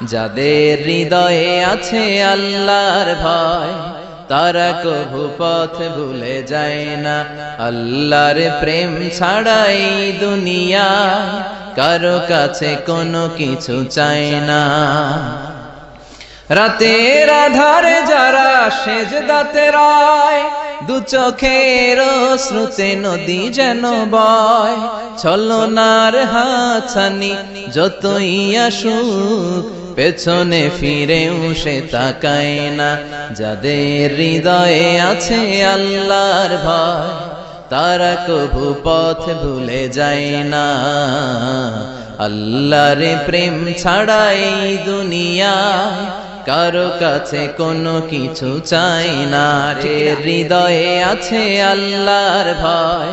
যাদের হৃদয়ে আছে আল্লাহর ভয়, তারা কভু পথ ভুলে যায় না। আল্লাহর প্রেম ছাড়াই দুনিয়া, কারও কাছে কোনো কিছু চায় না। রাতের আধারে যারা সেজ দাতে রায়, দু চোখের শ্রুতে নদী যেন বয়, ছলনার হাছানি যতই আসুক পেছনে ফিরেও সে তাকায় না। যাদের হৃদয়ে আছে আল্লাহর ভয়, তারা কভু পথ ভুলে যায় না। আল্লাহর প্রেম ছাড়াই দুনিয়া কারও কাছে কোনো কিছু চাই না। রে হৃদয়ে আছে আল্লাহর ভয়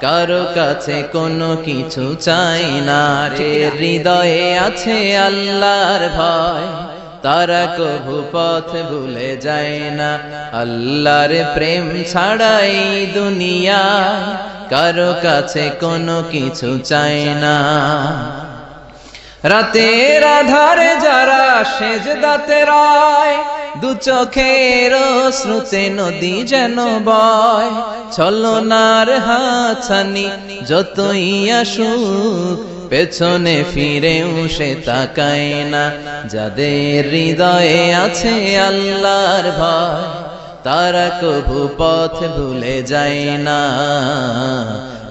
কারও কাছে কোনো কিছু চাই না রে। হৃদয়ে আছে আল্লাহর ভয়, তারা কভু পথ ভুলে যায় না। আল্লাহর প্রেম ছাড়াই দুনিয়া কারও কাছে কোনো কিছু চাই না। রাতের আধারে যারা সেজ দাতে রায়, দু চোখের শ্রুতে নদী যেন বয়। ছলনার হাছানি যতই আসুক, পেছনে ফিরেও সে তাকায় না। যাদের হৃদয়ে আছে আল্লাহর ভয়, তারা কভু পথ ভুলে যায় না।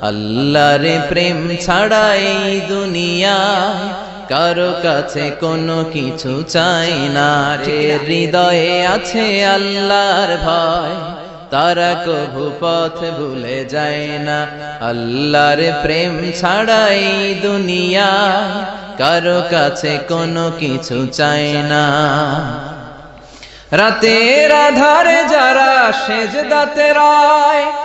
আল্লাহর প্রেম ছাড়াই দুনিয়া কারও কাছে কোনো কিছু চাই না রে। হৃদয়ে আছে আল্লাহর ভয়। তারা কভু পথ ভুলে যায় না। আল্লাহর প্রেম ছাড়াই দুনিয়া কারও কাছে কোনো কিছু চাই না। রাতের আধারে যারা সেজ দাতে রায়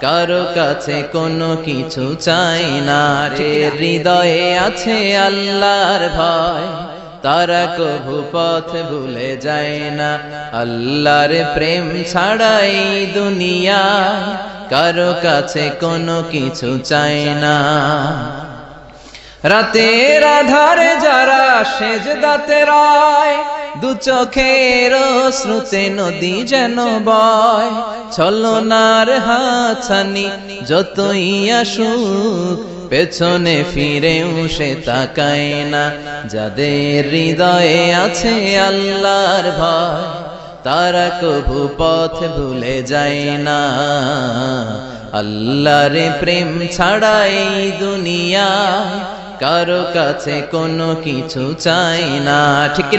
কারও কাছে কোনো কিছু চাই না রে, হৃদয়ে আছে আল্লাহর ভয়। তারা কভু পথ ভুলে যায় না। আল্লাহর প্রেম ছাড়াই দুনিয়া কারও কাছে কোনো কিছু চাই না। রাতের আধারে যারা সেজ দাতে রায় দু চোখের শ্রুতে নদী যেন বয়, ছলনার হাছানি যতই আসুক, পেছনে ফিরেও সে তাকায় না। যাদের হৃদয়ে আছে আল্লাহর ভয়, তারা কভু পথ ভুলে যায় না। আল্লাহর প্রেম ছাড়াই দুনিয়া কারও কাছে কোনো কিছু চাই না। ঠিক